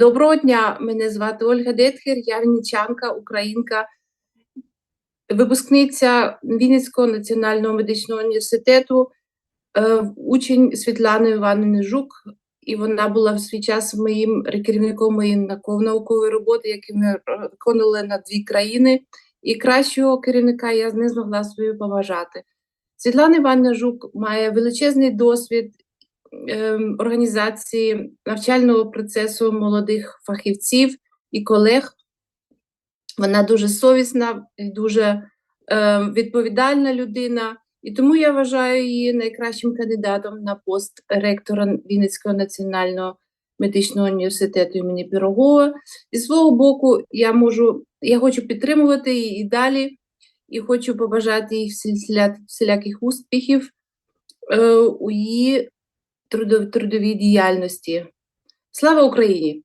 Доброго дня, мене звати Ольга Детхер, я вінничанка, українка, випускниця Вінницького національного медичного університету, е, учень Світлани Іванівни Жук, і вона була в свій час моїм керівником моєї наукової роботи, яку ми виконували на дві країни. І кращого керівника я не змогла собі побажати. Світлана Іванівна Жук має величезний досвід організації навчального процесу молодих фахівців і колег. Вона дуже совісна і дуже ем, відповідальна людина, і тому я вважаю її найкращим кандидатом на пост ректора Вінницького національного медичного університету імені Пірогова. Зі свого боку, я можу, я хочу підтримувати її і далі, і хочу побажати їй всіляких успіхів е, у її трудовій діяльності. Слава Україні!